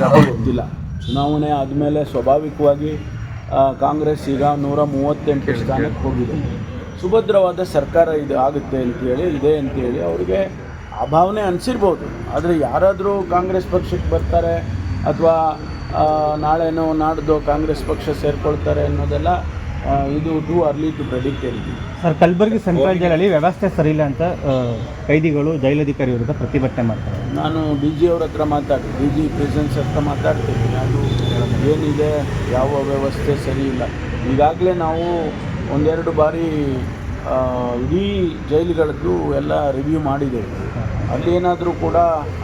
ಗೊತ್ತಿಲ್ಲ. ಚುನಾವಣೆ ಆದಮೇಲೆ ಸ್ವಾಭಾವಿಕವಾಗಿ ಕಾಂಗ್ರೆಸ್ ಈಗ ನೂರ ಮೂವತ್ತೆಂಟು ಸ್ಥಾನಕ್ಕೆ ಹೋಗಿದೆ. ಸುಭದ್ರವಾದ ಸರ್ಕಾರ ಇದು ಆಗುತ್ತೆ ಅಂತೇಳಿ ಇದೆ ಅಂತೇಳಿ ಅವರಿಗೆ ಭಾವನೆ ಅನಿಸಿರ್ಬೋದು. ಆದರೆ ಯಾರಾದರೂ ಕಾಂಗ್ರೆಸ್ ಪಕ್ಷಕ್ಕೆ ಬರ್ತಾರೆ ಅಥವಾ ನಾಳೆನೋ ನಾಡ್ದು ಕಾಂಗ್ರೆಸ್ ಪಕ್ಷ ಸೇರಿಕೊಳ್ತಾರೆ ಅನ್ನೋದೆಲ್ಲ ಇದು too early to predict sir Kalaburagi central ಜೈಲಲ್ಲಿ ವ್ಯವಸ್ಥೆ ಸರಿ ಇಲ್ಲ ಅಂತ ಕೈದಿಗಳು ಜೈಲಧಿಕಾರಿ ವಿರುದ್ಧ ಪ್ರತಿಭಟನೆ ಮಾಡ್ತಾರೆ. ನಾನು ಡಿ ಜಿ ಅವ್ರ ಹತ್ರ ಮಾತಾಡಿ ಡಿ ಜಿ ಪ್ರೆಸೆನ್ಸ್ ಹತ್ರ ಮಾತಾಡ್ತೀನಿ. ಅದು ಏನಿದೆ ಯಾವ ವ್ಯವಸ್ಥೆ ಸರಿ ಇಲ್ಲ ಈಗಾಗಲೇ ನಾವು ಒಂದೆರಡು ಬಾರಿ ಇಡೀ ಜೈಲುಗಳದ್ದು ಎಲ್ಲ ರಿವ್ಯೂ ಮಾಡಿದ್ದೇವೆ. ಅಲ್ಲೇನಾದರೂ ಕೂಡ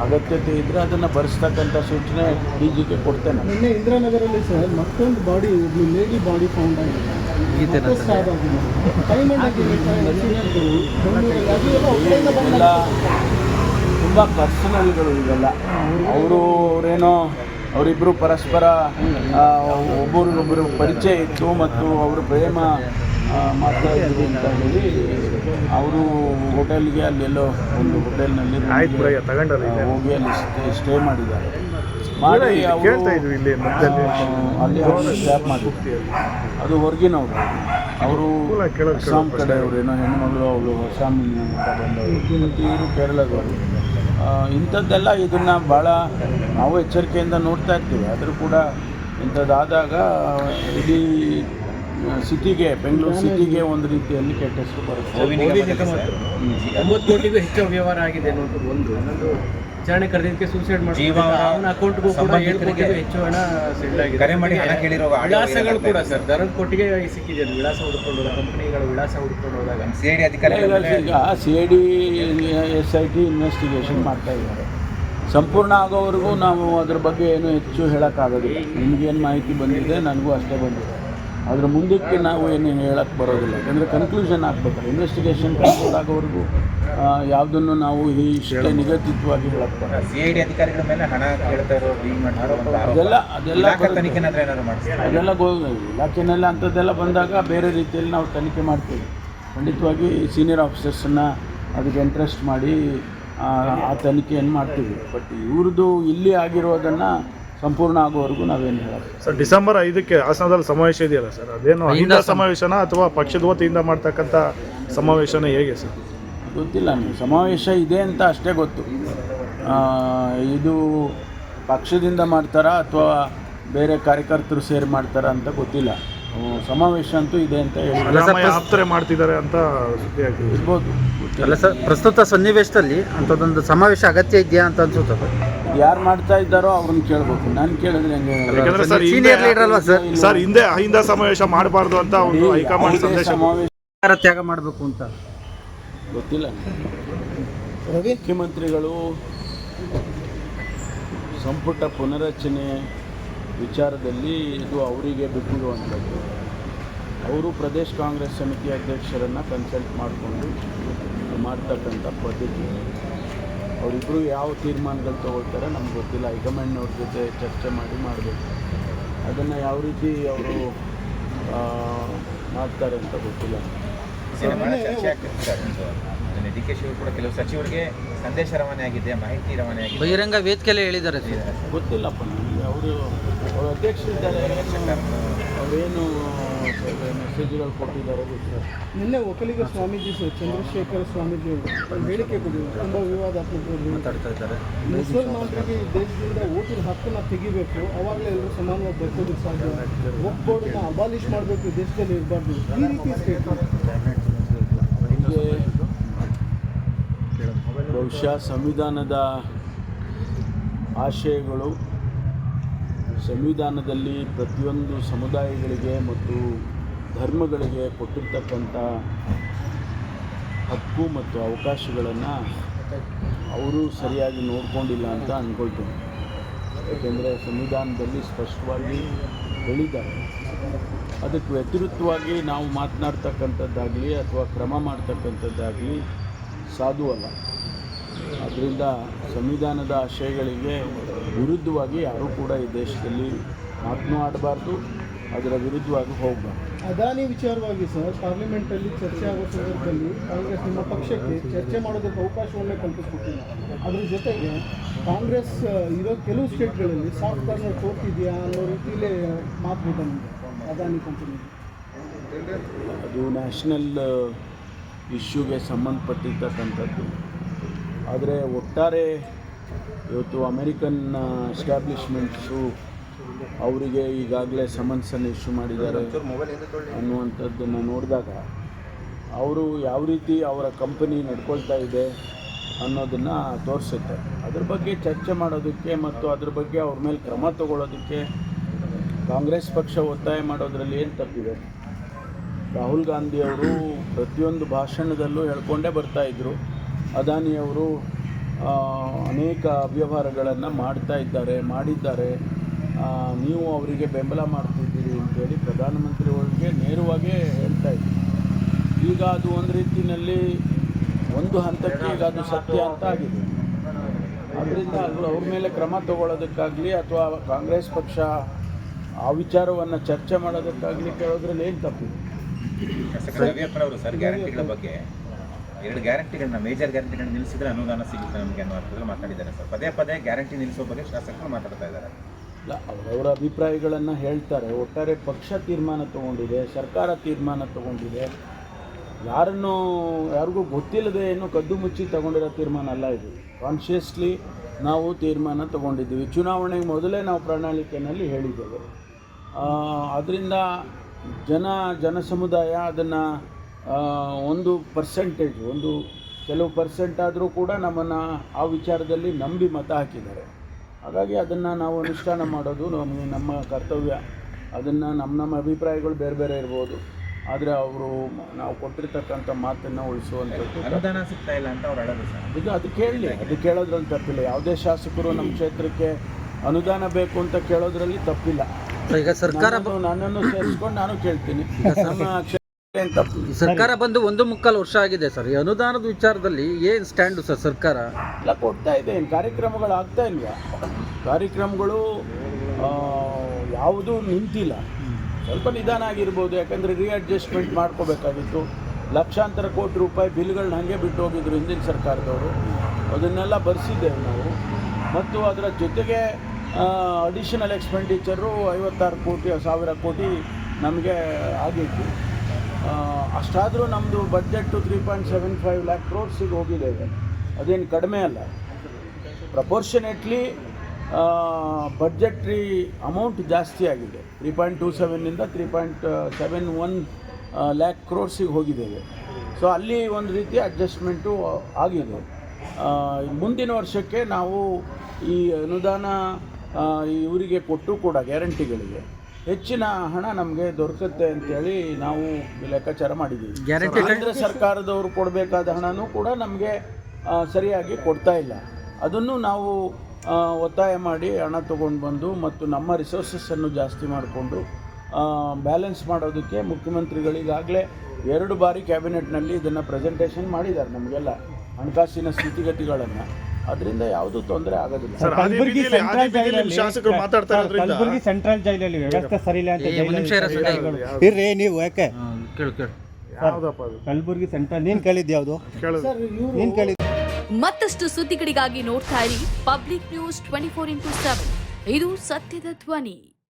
ಅಗತ್ಯತೆ ಇದ್ದರೆ ಅದನ್ನು ಭರಿಸ್ತಕ್ಕಂಥ ಸೂಚನೆ ಡಿ ಜಿಗೆ ಕೊಡ್ತೇನೆ. ನಿನ್ನೆ ಇಂದಿರಾನಗರಲ್ಲಿ ಸರ್ ಮತ್ತೊಂದು ಬಾಡಿ ಲೇಡಿ ಬಾಡಿ ಫೌಂಡ್ ಆಗಿದೆ. ಎಲ್ಲ ತುಂಬ ಪರ್ಸನಲ್ಗಳು ಇವೆಲ್ಲ. ಅವರು ಅವರೇನೋ ಅವರಿಬ್ಬರು ಪರಸ್ಪರ ಒಬ್ಬರಿಗೊಬ್ಬರು ಪರಿಚಯ ಇತ್ತು ಮತ್ತು ಅವರ ಪ್ರೇಮ ಮಾತಾಡಿದ್ರು ಮಾಡ್ತಾ ಇದ್ರು ಅಂತ ಹೇಳಿ ಅವರು ಹೋಟೆಲ್ಗೆ ಅಲ್ಲೆಲ್ಲೋ ಒಂದು ಹೋಟೆಲ್ನಲ್ಲಿ ಹೋಗಿ ಅಲ್ಲಿ ಸ್ಟೇ ಸ್ಟೇ ಮಾಡಿದ್ದಾರೆ. ಮಾಡಿ. ಅವರು ಅಲ್ಲಿ ಅವರು ಸ್ಟ್ಯಾಪ್ ಕಡೆ ಅದು ಹೊರಗಿನವರು ಅವರು. ಅಸ್ಸಾಂ ಕಡೆಯವರು ಏನೋ ಹೆಣ್ಮಗಳು ಅವಳು ಅಸ್ಸಾಮಿನಿಂದ ಬಂದವರು. ಮತ್ತು ಇವರು ಕೇರಳದವರು. ಆ, ಇಂಥದ್ದೆಲ್ಲ ಇದನ್ನು ಭಾಳ ನಾವು ಎಚ್ಚರಿಕೆಯಿಂದ ನೋಡ್ತಾ ಇರ್ತೀವಿ. ಆದರೂ ಕೂಡ ಇಂಥದ್ದಾದಾಗ ಇಡೀ ಸಿಟಿಗೆ ಬೆಂಗಳೂರು ಸಿಟಿಗೆ ಒಂದು ರೀತಿಯಲ್ಲಿ ಕೆಟ್ಟ ಹೆಸರು ಬರುತ್ತೆ. ಒಂಬತ್ತು ಕೋಟಿಗೂ ಹೆಚ್ಚು ವ್ಯವಹಾರ ಆಗಿದೆ ಅನ್ನೋದು ಒಂದು. ಇನ್ನೊಂದು ವಿಚಾರಣೆ ಕರೆದಿದ್ದಕ್ಕೆ ಸೂಸೈಡ್ ಮಾಡ್ಕೊಂಡು ಅವನ ಅಕೌಂಟ್ಗೂ ಕೂಡ ಏಳು ಕೋಟಿಗೂ ಹೆಚ್ಚು ಹಣ ಆಗಿದೆ. ಕರೆ ಮಾಡಿ ಹಣ ಕೇಳಿರೋ audio ವಿಳಾಸಗಳು ಕೂಡ ಸರ್ ದರದ ಕೋಟಿಗೆ ಸಿಕ್ಕಿದೆ ವಿಳಾಸ ಹುಡುಕೊಂಡು ಹೋದಾಗ ಕಂಪನಿಗಳ ವಿಳಾಸ ಹುಡುಕೊಂಡು ಹೋದಾಗ. ಈಗ C I D S I T investigation ಮಾಡ್ತಾ ಇದ್ದಾರೆ. ಸಂಪೂರ್ಣ ಆಗೋವರೆಗೂ ನಾವು ಅದ್ರ ಬಗ್ಗೆ ಏನು ಹೆಚ್ಚು ಹೇಳೋಕ್ಕಾಗೋದಿಲ್ಲ. ನಿಮಗೇನು ಮಾಹಿತಿ ಬಂದಿದೆ ನನಗೂ ಅಷ್ಟೇ ಬಂದಿದೆ. ಅದ್ರ ಮುಂದಕ್ಕೆ ನಾವು ಏನು ಹೇಳಕ್ಕೆ ಬರೋದಿಲ್ಲ. ಯಾಕಂದರೆ ಕನ್ಕ್ಲೂಷನ್ ಆಗ್ಬೇಕಲ್ಲ. ಇನ್ವೆಸ್ಟಿಗೇಷನ್ ಕನ್ಕ್ಲೂಡ್ ಆಗೋವರೆಗೂ ಯಾವುದನ್ನು ನಾವು ಇಷ್ಟೇ ನಿಗದಿತವಾಗಿ ಹೇಳಕ್ಕೆ ಅಧಿಕಾರಿಗಳ ಮೇಲೆ ಹಣ ಕೇಳ್ತಾ ಇರೋ. ಅದೆಲ್ಲ ಅದೆಲ್ಲ ಅದೆಲ್ಲ ಗೋ ಇಲಾಖೆನೆಲ್ಲ ಅಂಥದ್ದೆಲ್ಲ ಬಂದಾಗ ಬೇರೆ ರೀತಿಯಲ್ಲಿ ನಾವು ತನಿಖೆ ಮಾಡ್ತೀವಿ. ಖಂಡಿತವಾಗಿ ಸೀನಿಯರ್ ಆಫೀಸರ್ಸನ್ನು ಅದಕ್ಕೆ ಇಂಟ್ರೆಸ್ಟ್ ಮಾಡಿ ಆ ಆ ತನಿಖೆಯನ್ನು ಮಾಡ್ತೀವಿ. ಬಟ್ ಇವ್ರದ್ದು ಇಲ್ಲಿ ಆಗಿರೋದನ್ನು ಸಂಪೂರ್ಣ ಆಗೋವರೆಗೂ ನಾವೇನು ಹೇಳೋದು ಸರ್ ಡಿಸೆಂಬರ್ ಐದಕ್ಕೆ ಹಾಸನದಲ್ಲಿ ಸಮಾವೇಶ ಇದೆಯಲ್ಲ ಸರ್? ಅದೇನು ಅಹಿಂದ ಸಮಾವೇಶನ ಅಥವಾ ಪಕ್ಷದ ವತಿಯಿಂದ ಮಾಡ್ತಕ್ಕಂಥ ಸಮಾವೇಶನ ಹೇಗೆ ಸರ್? ಗೊತ್ತಿಲ್ಲ ನೀವು. ಸಮಾವೇಶ ಇದೆ ಅಂತ ಅಷ್ಟೇ ಗೊತ್ತು. ಆ, ಇದು ಪಕ್ಷದಿಂದ ಮಾಡ್ತಾರಾ ಅಥವಾ ಬೇರೆ ಕಾರ್ಯಕರ್ತರು ಸೇರಿ ಮಾಡ್ತಾರಾ ಅಂತ ಗೊತ್ತಿಲ್ಲ. ಸಮಾವೇಶ ಅಂತೂ ಇದೆ ಅಂತ ಹೇಳಿ. ಆಪ್ತರೆ ಮಾಡ್ತಿದ್ದಾರೆ ಅಂತ ಸುದ್ದಿ ಆಗ್ತಿದೆ ಇರ್ಬೋದು. ಅಲ್ಲ ಸರ್ ಪ್ರಸ್ತುತ ಸನ್ನಿವೇಶದಲ್ಲಿ ಅಂಥದ್ದೊಂದು ಸಮಾವೇಶ ಅಗತ್ಯ ಇದೆಯಾ ಅಂತ ಅನ್ಸುತ್ತೆ ಯಾರು ಮಾಡ್ತಾ ಇದ್ದಾರೋ ಅವ್ರನ್ನ ಕೇಳಬೇಕು. ನಾನು ಕೇಳಿದ್ರೆ ಹೆಂಗೆ ಯಾಕಂದ್ರೆ ಸರ್ ಹಿಂದೆ ಸೀನಿಯರ್ ಲೀಡರ್ ಅಲ್ವಾ ಸರ್? ಸರ್ ಹಿಂದೆ ಅಹಿಂದ ಸಮಾವೇಶ ಮಾಡಬಾರ್ದು ಅಂತ ಒಂದು ಹೈಕಮಾಂಡ್ ಸಂದೇಶ ಸಮಾವೇಶ ತ್ಯಾಗ ಮಾಡಬೇಕು ಅಂತ? ಗೊತ್ತಿಲ್ಲ. ಮುಖ್ಯಮಂತ್ರಿಗಳು ಸಂಪುಟ ಪುನರಚನೆ ವಿಚಾರದಲ್ಲಿ ಇದು ಅವರಿಗೆ ಬಿಟ್ಟಿರುವಂಥದ್ದು. ಅವರು ಪ್ರದೇಶ ಕಾಂಗ್ರೆಸ್ ಸಮಿತಿ ಅಧ್ಯಕ್ಷರನ್ನು ಕನ್ಸಲ್ಟ್ ಮಾಡಿಕೊಂಡು ಮಾಡ್ತಕ್ಕಂಥ ಪದ್ಧತಿ. ಅವರಿಬ್ಬರು ಯಾವ ತೀರ್ಮಾನಗಳು ತೊಗೊಳ್ತಾರೆ ನಮ್ಗೆ ಗೊತ್ತಿಲ್ಲ. ಹೈಕಮಾಂಡ್ನವ್ರ ಜೊತೆ ಚರ್ಚೆ ಮಾಡಿ ಮಾಡಬೇಕು. ಅದನ್ನು ಯಾವ ರೀತಿ ಅವರು ಮಾಡ್ತಾರೆ ಅಂತ ಗೊತ್ತಿಲ್ಲ. ಡಿ ಕೆ ಶಿವರು ಕೂಡ ಕೆಲವು ಸಚಿವರಿಗೆ ಸಂದೇಶ ರವಾನೆ ಆಗಿದೆ ಮಾಹಿತಿ ರವಾನೆ ಆಗಿದೆ ಬಹಿರಂಗ ವೇದಿಕೆಯಲ್ಲೇ ಹೇಳಿದ್ದಾರೆ ಗೊತ್ತಿಲ್ಲಪ್ಪ ನನಗೆ ಅವರು ಅವ್ರ ಅಧ್ಯಕ್ಷರಿದ್ದಾರೆ ಅವರೇನು ಮೆಸೇಜ್ಗಳು ಕೊಟ್ಟಿದ್ದಾರೆ ನಿನ್ನೆ ಒಕ್ಕಲಿಗ ಸ್ವಾಮೀಜಿ ಸರ್ ಚಂದ್ರಶೇಖರ ಸ್ವಾಮೀಜಿ ಅವರು ಹೇಳಿಕೆ ಕೊಟ್ಟಿದ್ದಾರೆ ತುಂಬ ವಿವಾದಾತ್ಮಕ ಮಾತಾಡ್ತಾ ಇದ್ದಾರೆ. ಮುಸಲ್ಮಾನರಿಗೆ ಈ ದೇಶದಿಂದ ಓಟಿನ ಹಕ್ಕನ್ನು ತೆಗಿಬೇಕು ಅವಾಗಲೇ ಎಲ್ಲರೂ ಸಮಾನವಾಗಿ ಬರ್ಕೋದಕ್ಕೆ ಸಾಧ್ಯ. ವಕ್ಫ್ ಬೋರ್ಡನ್ನ ಅಬಾಲಿಷ್ ಮಾಡಬೇಕು ಈ ದೇಶದಲ್ಲಿ ಇರಬಾರ್ದು. ಈ ರೀತಿ ಬಹುಶಃ ಸಂವಿಧಾನದ ಆಶಯಗಳು ಸಂವಿಧಾನದಲ್ಲಿ ಪ್ರತಿಯೊಂದು ಸಮುದಾಯಗಳಿಗೆ ಮತ್ತು ಧರ್ಮಗಳಿಗೆ ಕೊಟ್ಟಿರ್ತಕ್ಕಂಥ ಹಕ್ಕು ಮತ್ತು ಅವಕಾಶಗಳನ್ನು ಅವರು ಸರಿಯಾಗಿ ನೋಡ್ಕೊಂಡಿಲ್ಲ ಅಂತ ಅಂದ್ಕೊಳ್ತೀನಿ ಯಾಕೆಂದರೆ ಸಂವಿಧಾನದಲ್ಲಿ ಸ್ಪಷ್ಟವಾಗಿ ಹೇಳಿದ್ದಾರೆ. ಅದಕ್ಕೆ ವ್ಯತಿರಿಕ್ತವಾಗಿ ನಾವು ಮಾತನಾಡ್ತಕ್ಕಂಥದ್ದಾಗಲಿ ಅಥವಾ ಕ್ರಮ ಮಾಡ್ತಕ್ಕಂಥದ್ದಾಗಲಿ ಸಾಧು ಅಲ್ಲ ಅದರಿಂದ ಸಂವಿಧಾನದ ಆಶಯಗಳಿಗೆ ವಿರುದ್ಧವಾಗಿ ಯಾರೂ ಕೂಡ ಈ ದೇಶದಲ್ಲಿ ಮಾತನಾಡಬಾರ್ದು ಅದರ ವಿರುದ್ಧವಾಗಿ ಹೋಗಬಾರ್ದು. ಅದಾನಿ ವಿಚಾರವಾಗಿ ಸರ್ ಪಾರ್ಲಿಮೆಂಟಲ್ಲಿ ಚರ್ಚೆ ಆಗೋ ಸಂದರ್ಭದಲ್ಲಿ ಕಾಂಗ್ರೆಸ್ ನಿಮ್ಮ ಪಕ್ಷಕ್ಕೆ ಚರ್ಚೆ ಮಾಡೋದಕ್ಕೆ ಅವಕಾಶವನ್ನೇ ಕಲ್ಪಿಸ್ಕೊಟ್ಟಿಲ್ಲ. ಅದ್ರ ಜೊತೆಗೆ ಕಾಂಗ್ರೆಸ್ ಇರೋ ಕೆಲವು ಸ್ಟೇಟ್ಗಳಲ್ಲಿ ಸಾಫ್ಟ್ ಕಾರ್ನರ್ ತೋರ್ತಿದೆಯಾ ಅನ್ನೋ ರೀತಿಯಲ್ಲೇ ಮಾತು ಅದಾನಿ ಕಂಪನಿ ಅದು ನ್ಯಾಷನಲ್ ಇಶ್ಯೂಗೆ ಸಂಬಂಧಪಟ್ಟಿರ್ತಕ್ಕಂಥದ್ದು. ಆದರೆ ಒಟ್ಟಾರೆ ಇವತ್ತು ಅಮೇರಿಕನ್ ಎಸ್ಟಾಬ್ಲಿಷ್ಮೆಂಟ್ಸು ಅವರಿಗೆ ಈಗಾಗಲೇ ಸಮನ್ಸನ್ನು ಇಶ್ಯೂ ಮಾಡಿದ್ದಾರೆ ಅನ್ನುವಂಥದ್ದನ್ನು ನೋಡಿದಾಗ ಅವರು ಯಾವ ರೀತಿ ಅವರ ಕಂಪನಿ ನಡ್ಕೊಳ್ತಾ ಇದೆ ಅನ್ನೋದನ್ನು ತೋರಿಸುತ್ತೆ. ಅದ್ರ ಬಗ್ಗೆ ಚರ್ಚೆ ಮಾಡೋದಕ್ಕೆ ಮತ್ತು ಅದ್ರ ಬಗ್ಗೆ ಅವ್ರ ಮೇಲೆ ಕ್ರಮ ತಗೊಳ್ಳೋದಕ್ಕೆ ಕಾಂಗ್ರೆಸ್ ಪಕ್ಷ ಒತ್ತಾಯ ಮಾಡೋದ್ರಲ್ಲಿ ಏನು ತಪ್ಪಿದೆ? ರಾಹುಲ್ ಗಾಂಧಿಯವರು ಪ್ರತಿಯೊಂದು ಭಾಷಣದಲ್ಲೂ ಹೇಳ್ಕೊಂಡೇ ಬರ್ತಾ ಇದ್ದರು ಅದಾನಿಯವರು ಅನೇಕ ಅವ್ಯವಹಾರಗಳನ್ನು ಮಾಡ್ತಾ ಇದ್ದಾರೆ, ಮಾಡಿದ್ದಾರೆ. ನೀವು ಅವರಿಗೆ ಬೆಂಬಲ ಮಾಡ್ತಿದ್ದೀರಿ ಅಂತೇಳಿ ಪ್ರಧಾನಮಂತ್ರಿಯವರಿಗೆ ನೇರವಾಗೇ ಹೇಳ್ತಾ ಇದ್ದೀವಿ ಈಗ ಅದು ಒಂದು ರೀತಿಯಲ್ಲಿ ಒಂದು ಹಂತಕ್ಕೆ ಈಗ ಅದು ಸತ್ಯ ಅಂತ ಆಗಿದೆ. ಅದರಿಂದ ಅದು ಅವ್ರ ಮೇಲೆ ಕ್ರಮ ತಗೊಳ್ಳೋದಕ್ಕಾಗಲಿ ಅಥವಾ ಕಾಂಗ್ರೆಸ್ ಪಕ್ಷ ಆ ವಿಚಾರವನ್ನು ಚರ್ಚೆ ಮಾಡೋದಕ್ಕಾಗಲಿ ಕೇಳೋದ್ರಲ್ಲಿ ಏನು ತಪ್ಪಿದೆ ಬಗ್ಗೆ ಎರಡು ಗ್ಯಾರಂಟಿಗಳನ್ನ ಮೇಜರ್ ಗ್ಯಾರಂಟಿಗಳನ್ನ ನಿಲ್ಲಿಸಿದ್ರೆ ಅನುದಾನ ಸಿಗುತ್ತೆ ನಮಗೆ ಅನ್ನೋ ಅರ್ಥದಲ್ಲಿ ಮಾತಾಡಿದ್ದಾರೆ ಸರ್. ಪದೇ ಪದೇ ಗ್ಯಾರಂಟಿ ನಿಲ್ಲಿಸೋ ಬಗ್ಗೆ ಶಾಸಕರು ಮಾತಾಡ್ತಾ ಇದ್ದಾರೆ. ಇಲ್ಲ, ಅವರವರ ಅಭಿಪ್ರಾಯಗಳನ್ನು ಹೇಳ್ತಾರೆ. ಒಟ್ಟಾರೆ ಪಕ್ಷ ತೀರ್ಮಾನ ತಗೊಂಡಿದೆ, ಸರ್ಕಾರ ತೀರ್ಮಾನ ತಗೊಂಡಿದೆ. ಯಾರನ್ನು, ಯಾರಿಗೂ ಗೊತ್ತಿಲ್ಲದೆ ಏನು ಕದ್ದು ಮುಚ್ಚಿ ತಗೊಂಡಿರೋ ತೀರ್ಮಾನ ಅಲ್ಲ ಇದು. ಕಾನ್ಷಿಯಸ್ಲಿ ನಾವು ತೀರ್ಮಾನ ತಗೊಂಡಿದ್ದೀವಿ. ಚುನಾವಣೆಗೆ ಮೊದಲೇ ನಾವು ಪ್ರಣಾಳಿಕೆಯಲ್ಲಿ ಹೇಳಿದ್ದೇವೆ. ಅದರಿಂದ ಜನ ಜನ ಸಮುದಾಯ ಅದನ್ನು ಒಂದು ಪರ್ಸೆಂಟೇಜ್ ಒಂದು ಕೆಲವು ಪರ್ಸೆಂಟ್ ಆದರೂ ಕೂಡ ನಮ್ಮನ್ನು ಆ ವಿಚಾರದಲ್ಲಿ ನಂಬಿ ಮತ ಹಾಕಿದ್ದಾರೆ. ಹಾಗಾಗಿ ಅದನ್ನು ನಾವು ಅನುಷ್ಠಾನ ಮಾಡೋದು ನಮಗೆ ನಮ್ಮ ಕರ್ತವ್ಯ. ಅದನ್ನು ನಮ್ಮ ನಮ್ಮ ಅಭಿಪ್ರಾಯಗಳು ಬೇರೆ ಬೇರೆ ಇರ್ಬೋದು. ಆದರೆ ಅವರು ನಾವು ಕೊಟ್ಟಿರ್ತಕ್ಕಂಥ ಮಾತನ್ನು ಉಳಿಸುವಂಥದ್ದು ಅನುದಾನ ಸಿಗ್ತಾ ಇಲ್ಲ ಅಂತ ಅವ್ರು ಇದು ಅದು ಕೇಳಲಿ ಅದು ಕೇಳೋದ್ರಲ್ಲಿ ತಪ್ಪಿಲ್ಲ. ಯಾವುದೇ ಶಾಸಕರು ನಮ್ಮ ಕ್ಷೇತ್ರಕ್ಕೆ ಅನುದಾನ ಬೇಕು ಅಂತ ಕೇಳೋದ್ರಲ್ಲಿ ತಪ್ಪಿಲ್ಲ. ಈಗ ಸರ್ಕಾರ ನನ್ನನ್ನು- ಸೇರಿಸ್ಕೊಂಡು ನಾನು ಕೇಳ್ತೀನಿ. ನಮ್ಮ ಸರ್ಕಾರ ಬಂದು ಒಂದು ಮುಕ್ಕಾಲು ವರ್ಷ ಆಗಿದೆ ಸರ್. ಈ ಅನುದಾನದ ವಿಚಾರದಲ್ಲಿ ಏನು ಸ್ಟ್ಯಾಂಡು ಸರ್ ಸರ್ಕಾರ? ಎಲ್ಲ ಕೊಡ್ತಾ ಇದೆ. ಏನು ಕಾರ್ಯಕ್ರಮಗಳು ಆಗ್ತಾ ಇಲ್ವಾ? ಕಾರ್ಯಕ್ರಮಗಳು ಯಾವುದೂ ನಿಂತಿಲ್ಲ. ಸ್ವಲ್ಪ ನಿಧಾನ ಆಗಿರ್ಬೋದು. ಯಾಕಂದರೆ ರೀಅಡ್ಜಸ್ಟ್ಮೆಂಟ್ ಮಾಡ್ಕೋಬೇಕಾಗಿತ್ತು. ಲಕ್ಷಾಂತರ ಕೋಟಿ ರೂಪಾಯಿ ಬಿಲ್ಗಳನ್ನ ಹಾಗೆ ಬಿಟ್ಟು ಹೋಗಿದ್ರು ಹಿಂದಿನ ಸರ್ಕಾರದವರು. ಅದನ್ನೆಲ್ಲ ಬರೆಸಿದ್ದೇವೆ ನಾವು. ಮತ್ತು ಅದರ ಜೊತೆಗೆ ಅಡಿಷನಲ್ ಎಕ್ಸ್ಪೆಂಡಿಚರು ಐವತ್ತಾರು ಕೋಟಿ ಸಾವಿರ ಕೋಟಿ ನಮಗೆ ಆಗಿತ್ತು. ಅಷ್ಟಾದರೂ ನಮ್ಮದು budget three point seven five lakh ಕ್ರೋರ್ಸಿಗೆ ಹೋಗಿದ್ದೇವೆ. ಅದೇನು ಕಡಿಮೆ ಅಲ್ಲ. ಪ್ರಪೋರ್ಷನೇಟ್ಲಿ ಬಜೆಟ್ರಿ ಅಮೌಂಟ್ ಜಾಸ್ತಿ ಆಗಿದೆ. Three point two ಸೆವೆನ್ನಿಂದ three point seven one lakh ಕ್ರೋರ್ಸಿಗೆ ಹೋಗಿದ್ದೇವೆ ಸೊ ಅಲ್ಲಿ ಒಂದು ರೀತಿ ಅಡ್ಜಸ್ಟ್ಮೆಂಟು ಆಗಿದೆ. ಮುಂದಿನ ವರ್ಷಕ್ಕೆ ನಾವು ಈ ಅನುದಾನ ಇವರಿಗೆ ಕೊಟ್ಟು ಕೂಡ ಗ್ಯಾರಂಟಿಗಳಿಗೆ ಹೆಚ್ಚಿನ ಹಣ ನಮಗೆ ದೊರಕುತ್ತೆ ಅಂತೇಳಿ ನಾವು ಲೆಕ್ಕಾಚಾರ ಮಾಡಿದ್ದೀವಿ. ಕೇಂದ್ರ ಸರ್ಕಾರದವರು ಕೊಡಬೇಕಾದ ಹಣನೂ ಕೂಡ ನಮಗೆ ಸರಿಯಾಗಿ ಕೊಡ್ತಾ ಇಲ್ಲ. ಅದನ್ನು ನಾವು ಒತ್ತಾಯ ಮಾಡಿ ಹಣ ತೊಗೊಂಡು ಬಂದು ಮತ್ತು ನಮ್ಮ ರಿಸೋರ್ಸಸ್ಸನ್ನು ಜಾಸ್ತಿ ಮಾಡಿಕೊಂಡು ಬ್ಯಾಲೆನ್ಸ್ ಮಾಡೋದಕ್ಕೆ ಮುಖ್ಯಮಂತ್ರಿಗಳಿಗಾಗಲೇ ಎರಡು ಬಾರಿ ಕ್ಯಾಬಿನೆಟ್ನಲ್ಲಿ ಇದನ್ನು ಪ್ರೆಸೆಂಟೇಷನ್ ಮಾಡಿದ್ದಾರೆ ನಮಗೆಲ್ಲ ಹಣಕಾಸಿನ ಸ್ಥಿತಿಗತಿಗಳನ್ನು. ಅದರಿಂದ ಯಾವುದು ತೊಂದರೆ ಆಗೋದಿಲ್ಲ. ಸರ್ ಕಲಬುರಗಿ ಸೆಂಟ್ರಲ್ ಜೈಲಲ್ಲಿ ಶಾಸಕರು ಮಾತಾಡ್ತಾ ಇರೋದ್ರಿಂದ ಕಲಬುರಗಿ ಸೆಂಟ್ರಲ್ ಜೈಲಲ್ಲಿ ವ್ಯವಸ್ಥೆ ಸರಿ ಇಲ್ಲ ಅಂತ ನಿಮಿಷ ಇರು ಇರ್ರಿ ನೀವು ಯಾಕೆ? ಕೇಳು ಕೇಳು. ಯಾವ್ದಪ್ಪ ಅದು? ಕಲಬುರಗಿ ಸೆಂಟ್ರಲ್ ನೀನು ಕೇಳಿದ್ದು ಯಾವುದು? ಕೇಳಿದ್ರು ನೀನು ಕೇಳಿದ್ದು ಮತ್ತಷ್ಟು ಸುದ್ದಿಗಳಿಗಾಗಿ ನೋಡ್ತಾ ಇರಿ public news twenty four into seven ಇದು ಸತ್ಯದ ಧ್ವನಿ.